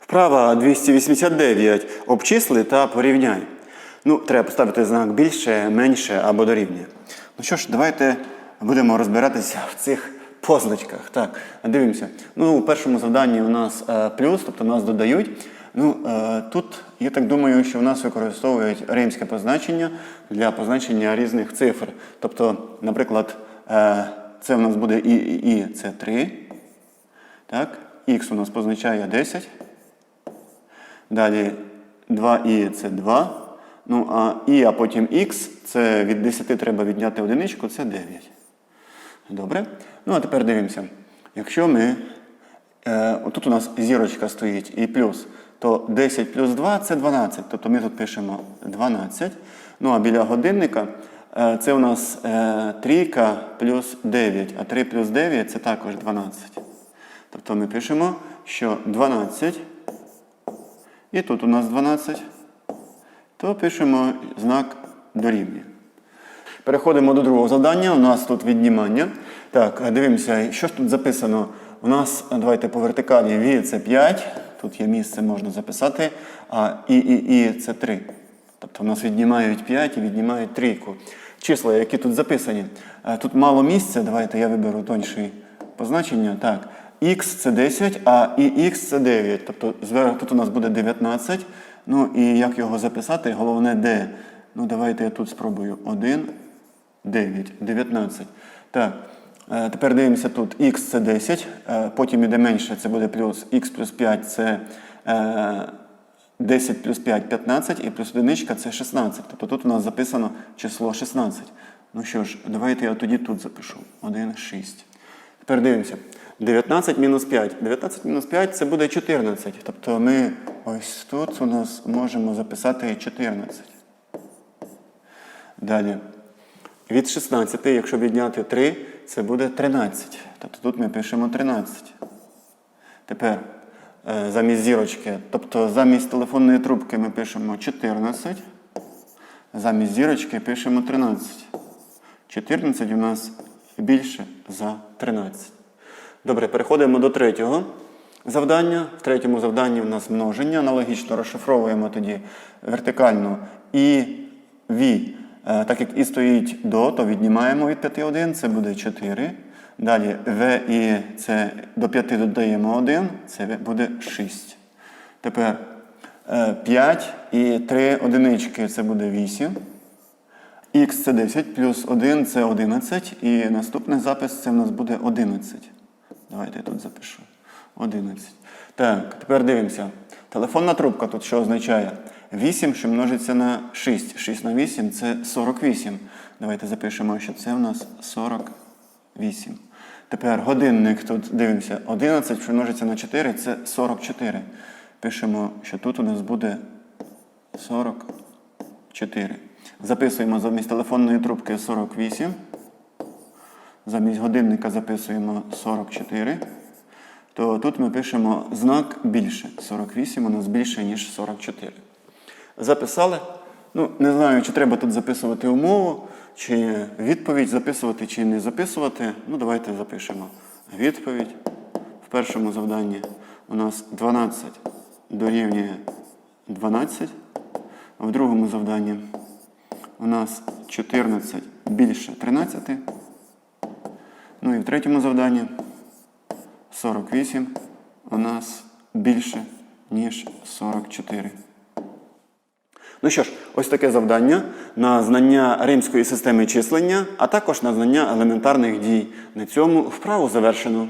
Вправа 289. Обчисли та порівняй. Ну, треба поставити знак більше, менше або дорівнює. Ну що ж, давайте будемо розбиратися в цих позначках. Так, дивимося. Ну, у першому завданні у нас е, плюс, тобто нас додають. Ну, е, тут я так думаю, що в нас використовують римське позначення для позначення різних цифр. Тобто, наприклад, е, це у нас буде і, і, і це 3. Так, х у нас позначає 10. Далі 2і це 2. Ну, а і, а потім х, це від 10 треба відняти одиничку, це 9. Добре. Ну, а тепер дивимося. Якщо ми. Е, отут у нас зірочка стоїть і плюс, то 10 плюс 2 це 12. Тобто ми тут пишемо 12. Ну а біля годинника е, це у нас е, трійка плюс 9, а 3 плюс 9 це також 12. Тобто ми пишемо, що 12. І тут у нас 12. То пишемо знак дорівнює. Переходимо до другого завдання. У нас тут віднімання. Так, дивимося, що ж тут записано. У нас, давайте по вертикалі ві це 5. Тут є місце, можна записати. А і, і, і це 3. Тобто у нас віднімають 5 і віднімають трійку. Числа, які тут записані. Е, Тут мало місця. Давайте я виберу тонші позначення. Так. Х це 10, а і це 9. Тобто зверху тут у нас буде 19. Ну і як його записати? Головне де. Ну, давайте я тут спробую. 1, 9, 19. Так. Е, Тепер дивимося тут. Х це 10, е, потім іде менше, це буде плюс х плюс 5 це е, 10 плюс 5 15 і плюс одиничка це 16. Тобто тут у нас записано число 16. Ну що ж, давайте я тоді тут запишу. 1, 6. Тепер дивимося. 19 мінус 5. 19 мінус 5 це буде 14. Тобто ми ось тут у нас можемо записати 14. Далі. Від 16, якщо відняти 3, це буде 13. Тобто тут ми пишемо 13. Тепер е, замість зірочки, тобто замість телефонної трубки ми пишемо 14. Замість зірочки пишемо 13. 14 у нас більше за 13. Добре, переходимо до третього завдання. В третьому завданні у нас множення. Аналогічно розшифровуємо тоді вертикально і ві. Е, Так як і стоїть до, то віднімаємо від 5 це буде 4. Далі В і це до 5 додаємо 1, це буде 6. Тепер е, 5 і 3 одинички це буде 8. Х це 10 плюс 1 це 11. І наступний запис це в нас буде 11. Давайте я тут запишу. 11. Так, тепер дивимося. Телефонна трубка тут що означає? 8, що множиться на 6. 6 на 8 це 48. Давайте запишемо, що це в нас 48. Тепер годинник тут дивимося. 11, що множиться на 4, це 44. Пишемо, що тут у нас буде 44. Записуємо замість телефонної трубки 48. Замість годинника записуємо 44. То тут ми пишемо знак більше. 48 у нас більше, ніж 44. Записали. Ну, не знаю, чи треба тут записувати умову, чи відповідь записувати, чи не записувати. Ну, давайте запишемо. Відповідь в першому завданні у нас 12 дорівнює 12. В другому завданні у нас 14 більше 13. Ну і в третьому завданні 48 у нас більше, ніж 44. Ну що ж, ось таке завдання на знання римської системи числення, а також на знання елементарних дій. На цьому вправу завершено.